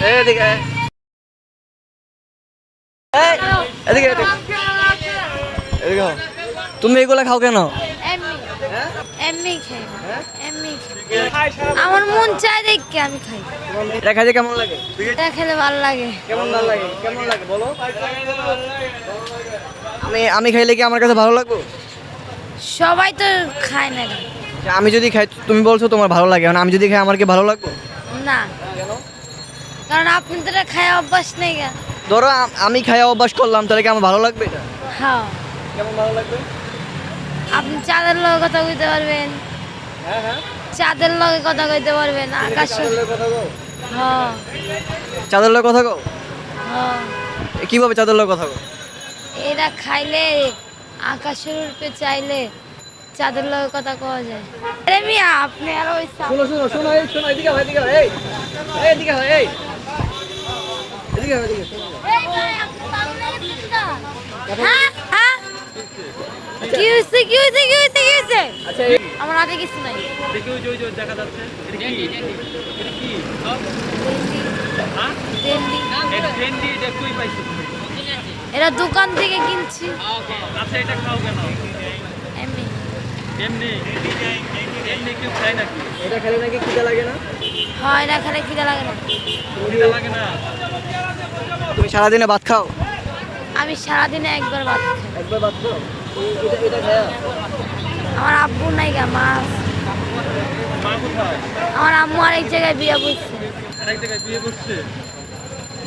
এই এদিকে এদিকে এদিকে। এদিকে তুমি এগুলা খাও কেন? এমনি। খাই এমনি আমার মন চায় দেখে আমি খাই। এটা খাইতে কেমন লাগে? এটা খেলে ভালো লাগে। কেমন ভালো লাগে? কেমন লাগে? বলো। আমি আমি খাইলে কি আমার কাছে ভালো লাগবে? সবাই তো খায় না আমি যদি খাই তুমি বলছো তোমার ভালো লাগে মানে আমি যদি খাই আমার কি ভালো লাগবে? না। কারণ আপনি তো খায় অভ্যাস নেই গা। ধরো আমি খাই অভ্যাস করলাম তাহলে কি আমার ভালো লাগবে এটা? হ্যাঁ। কেমন ভালো লাগবে? আপনি চাঁদের লগে কথা কইতে পারবেন। হ্যাঁ হ্যাঁ। চাঁদের লগে কথা কইতে পারবেন আকাশ। কথা হ্যাঁ। চাঁদের লোক কথা কও? হ্যাঁ। এ, কীভাবে চাঁদের লোক কথা কও? এরা খাইলে আকাশের উপরে চাইলে চাঁদের লগে কথা কওয়া যায়। আরে মিয়া আপনি আর ওই শোনো শোনো শোনো এই শোনো এদিকে হয় এদিকে হয় এই এই এদিকে হয় এই। আমার হাতে কিছু নাই। দেখি যাচ্ছে। এটা এটা কি? হ্যাঁ? এরা দোকান থেকে কিনছি। আচ্ছা এটা খাও কেন? এমনি। এমনি? এমনি কেউ খায় নাকি? এটা খেলে নাকি খিদে লাগে না? হয় না খেলে খিদে লাগে না। খিদা লাগে না? সারাদিনে ভাত খাও? আমি সারাদিনে একবার ভাত খাই। একবার ভাত খাও? এটা এটা খায়া? আমার আব্বু নাই গা মা মা কোথায়? আমার আম্মু আরেক জায়গায় বিয়ে বসছে আরেক জায়গায় বিয়ে করছে?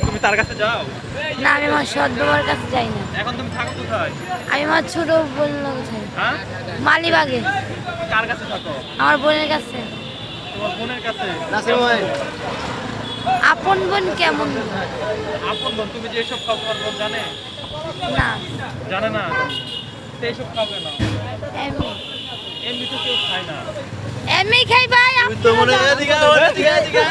তুমি তার কাছে যাও। না আমি আমার সৎ বাবার কাছে যাই না। এখন তুমি থাকো কোথায়? আমি আমার ছোট বোন কোথায় হ্যাঁ? মালিবাগে। কার কাছে থাকো? আমার বোনের কাছে। তোমার বোনের কাছে? নাসির মোবাইল আপন বোন কেমন? আপন বোন তুমি যে এসব খাও বল জানে? না। জানে না? তো এসব খাবে না। এমনি। এমনি তো কেউ খায় না। এমনি খাই ভাই আপনি তো মনে এদিকে ওদিকে এদিকে